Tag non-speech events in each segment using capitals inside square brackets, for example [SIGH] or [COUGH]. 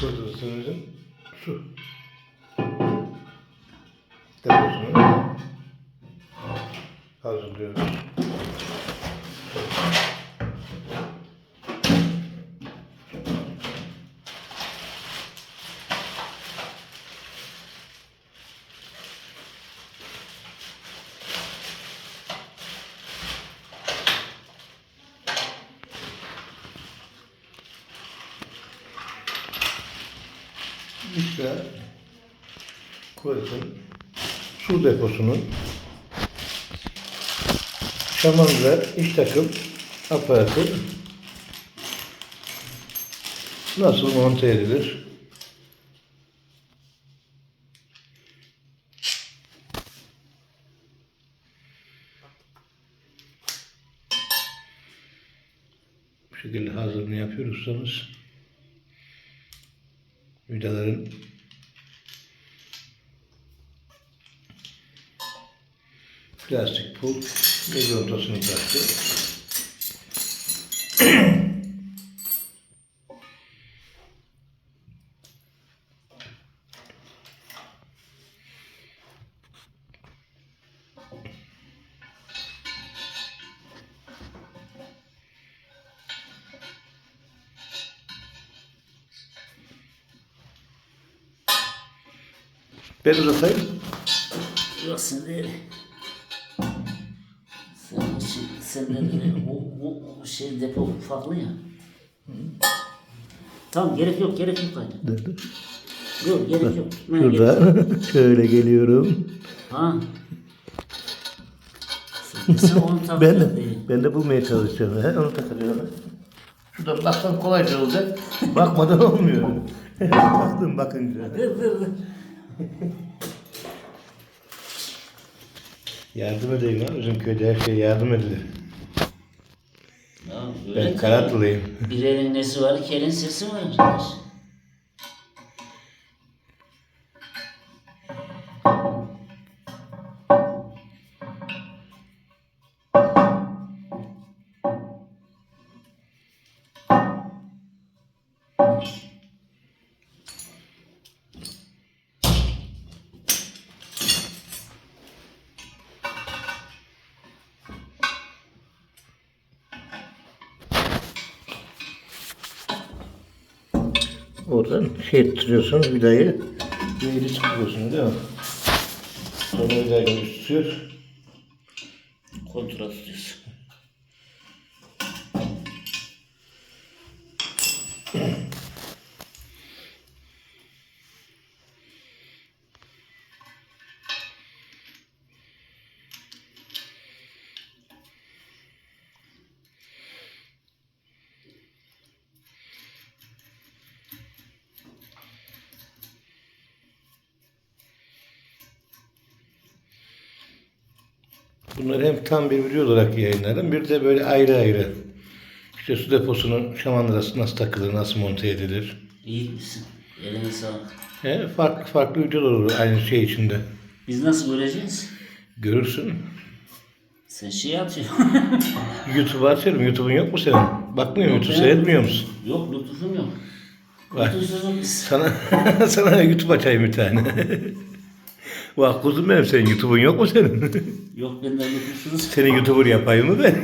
kurutuluşumuzun su deposunu hazırlıyoruz. İşte kuvvetin su deposunun şamandıra iş takım aparatı nasıl monte edilir? Bu şekilde hazırını yapıyorsanız vidaların plastik pul ve contasını taktı. Ben uzatayım. Sen değil. Sen, şey, senden de bu, bu, bu şey depo farklı ya. Tamam gerek yok gerek yok aynı. Yok gerek yok. Gerek- Şurada [LAUGHS] şöyle geliyorum. Ha. Sen, onu tak [LAUGHS] Ben de, değil. ben de bulmaya çalışıyorum. He, onu takıyorum. Şuradan baksan kolayca olacak. Bakmadan olmuyor. [LAUGHS] Baktım bakınca. Dur dur dur. [LAUGHS] Yardım edeyim lan. Bizim köyde her şeye yardım edilir. Ya, Ben Karatlıyım. Bir elin nesi var, iki elin sesi var Oradan şey ettiriyorsun vidayı. Vidayı çıkıyorsun değil mi? Sonra vidayı tutuyor. Kontrol tutuyorsun. Bunları hem tam bir video olarak yayınlarım. Bir de böyle ayrı ayrı. İşte su deposunun şamandırası nasıl takılır, nasıl monte edilir. İyi misin? Eline sağlık. He, farklı farklı videolar olur aynı şey içinde. Biz nasıl göreceğiz? Görürsün. Sen şey atıyorsun. [LAUGHS] YouTube'u açıyorum. YouTube'un yok mu senin? Bakmıyor musun? YouTube ben- seyretmiyor musun? yok, lütufum yok. Var. Lütufsuzum biz. Sana [LAUGHS] sana YouTube açayım bir tane. [LAUGHS] Bak kuzum benim senin YouTube'un yok mu senin? Yok benden lütufsuz. Seni YouTuber yapayım mı ben?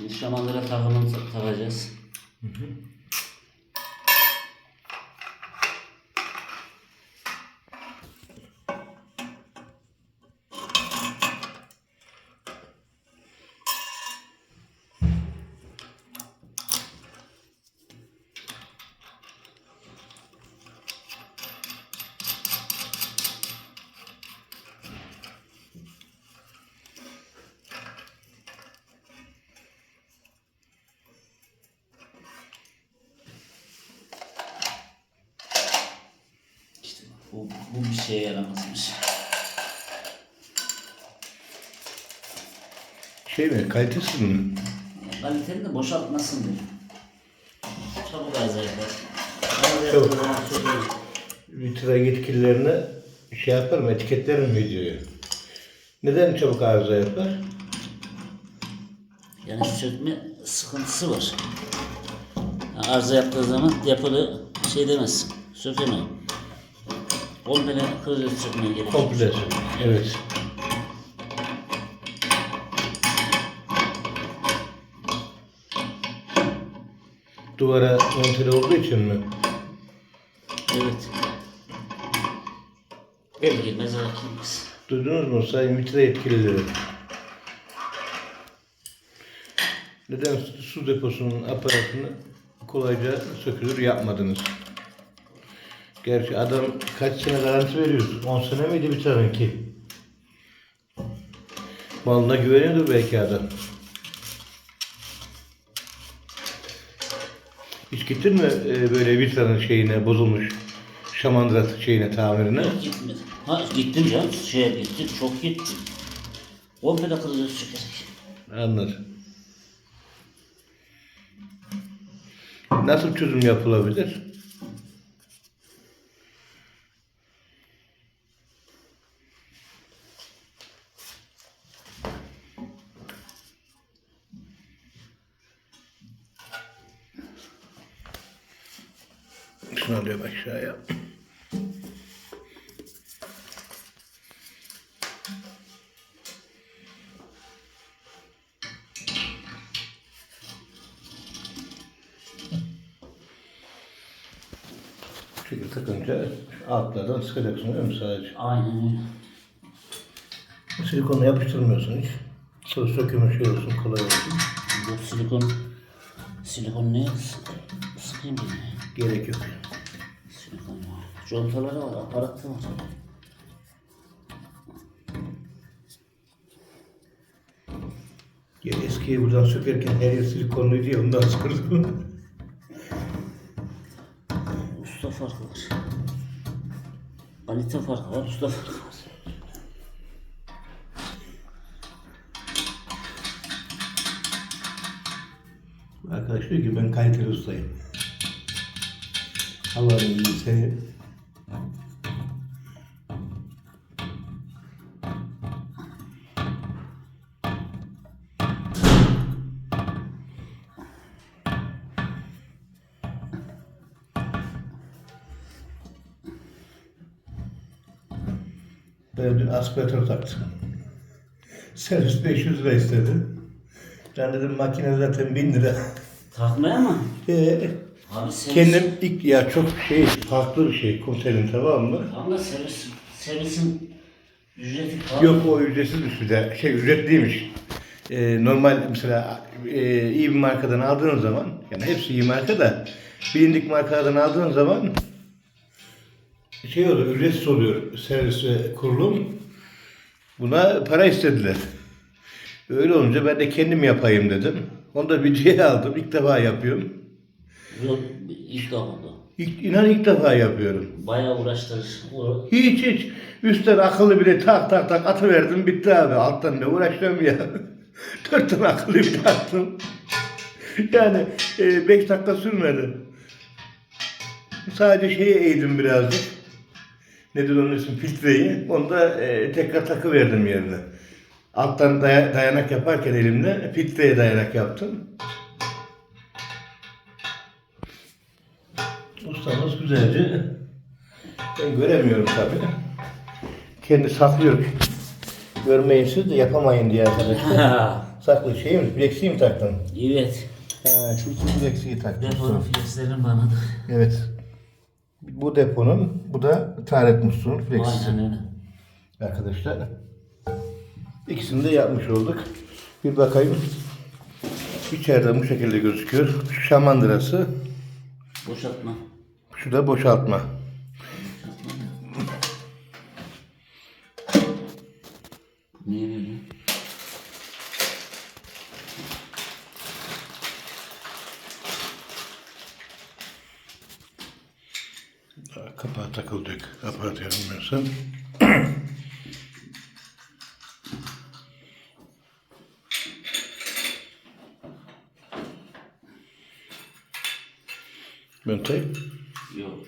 Şimdi şamandıra takımını ta- takacağız. İşte Bu, bu bir şeye yaramazmış. Şey mi? Kalitesiz mi? Kaliteli de boşaltmasın diyor. Çabuk azar yapar. Çabuk. Vitra yetkililerine şey yaparım, etiketlerim videoyu. Neden çabuk arıza yapar? Yani çökme sıkıntısı var. Yani arıza yaptığı zaman depoda şey demez, sökemiyor. Komple kırıcı sökmeye gerekiyor. Komple. Evet. Duvara montere olduğu için mi? Evet. El girmez, ayak girmez. Duydunuz mu sayın vitra yetkilileri? Neden su deposunun aparatını kolayca sökülür yapmadınız? Gerçi adam kaç sene garanti veriyor? 10 sene miydi bir taranki? Malına güveniyordur belki adam. Hiç gittin mi e, böyle vitranın şeyine bozulmuş şamandıra şeyine tamirine? Yok gitmedi. Ha gittim canım. Şeye gittim. Çok gittim. Komple kırıcı sökerek. Anladım. Nasıl çözüm yapılabilir? Takınca altlardan sıkacaksın değil mi sadece? Aynen öyle. Silikonu yapıştırmıyorsun hiç. Sonra sökümü şey olsun kolay olsun. Bu silikon silikon ne? Sık- Sıkayım mı? Gerek yok. Silikon var. Contaları var, aparatı var. Ya eskiye buradan sökerken her yer silikonluydu ya ondan [LAUGHS] sıkırdım. Kalite farkı var, usta farkı var. Arkadaş diyor ki ben kaliteli ustayım. İzniyle seni dün aspiratör taktım. Servis 500 lira istedi. Ben dedim makine zaten 1000 lira. Takmaya mı? Ee, Abi servis. kendim ilk ya çok şey farklı bir şey komiserim tamam mı? Ama servis, servisin ücreti pahalı. Yok o ücretsizmiş bir de şey ücretliymiş. Ee, normal mesela e, iyi bir markadan aldığın zaman yani hepsi iyi marka da bilindik markalardan aldığın zaman şey oluyor ücretsiz oluyor servis ve kurulum. Buna para istediler. Öyle olunca ben de kendim yapayım dedim. Onu da videoya aldım. İlk defa yapıyorum. Yok, ilk defa oldu. İlk, inan ilk defa yapıyorum. Bayağı uğraştırır. Hiç hiç. Üstten akıllı bile tak tak tak atıverdim bitti abi. Alttan ne uğraşıyorum ya. [LAUGHS] Dört tane akıllı bir taktım. Yani e, beş dakika sürmedi. Sadece şeye eğdim birazcık. Nedir onun ismi? Filtreyi. Onu da e, tekrar takı verdim yerine. Alttan daya- dayanak yaparken elimle filtreye dayanak yaptım. Ustamız güzelce ben göremiyorum tabii. Kendi saklıyor. Görmeyin siz de yapamayın diye arkadaşlar. Saklı şey mi? Flexi'yi mi taktın? evet. Ha, şu iki flexiyi taktım. Deponun flexlerini bana da. Evet. Bu deponun, bu da taharet musluğunun flexisi. Aynen öyle. Arkadaşlar. İkisini de yapmış olduk. Bir bakayım. İçeride bu şekilde gözüküyor. Şu şamandırası, Boşaltma. şu da boşaltma. kapağı takılacak. Aparat yanılmıyorsam. Müntay? Yok.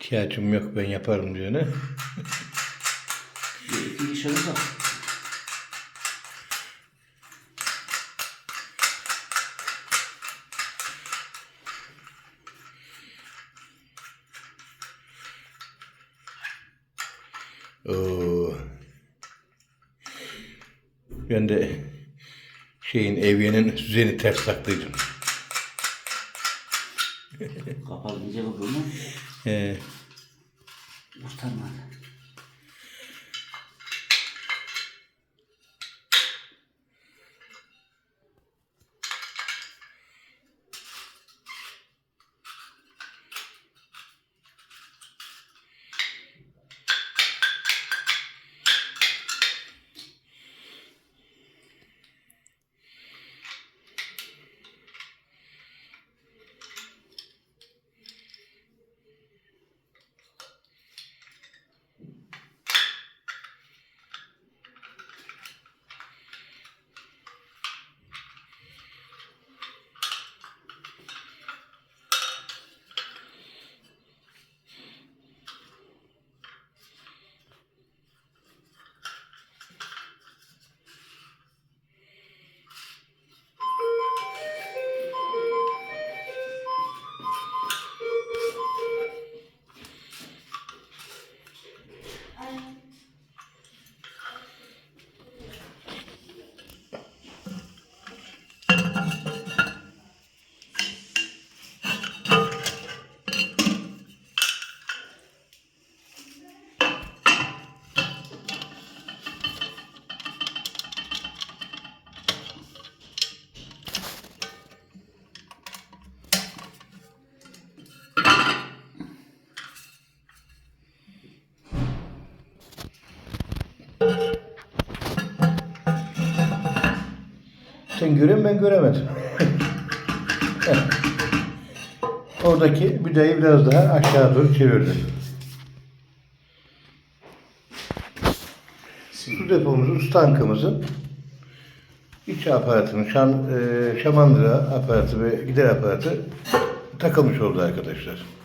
İhtiyacım yok ben yaparım diyor ne? Oo. Ben de şeyin evyenin düzeni ters taktıydım. Kapalı ince bu mu? He. Kurtarmadı. Sen görün ben göremedim. Heh. [LAUGHS] Oradaki vidayı biraz daha aşağı doğru çevirdim. Su depomuzun, su tankımızın iç aparatının, şan, e, şamandıra aparatı ve gider aparatı takılmış oldu arkadaşlar.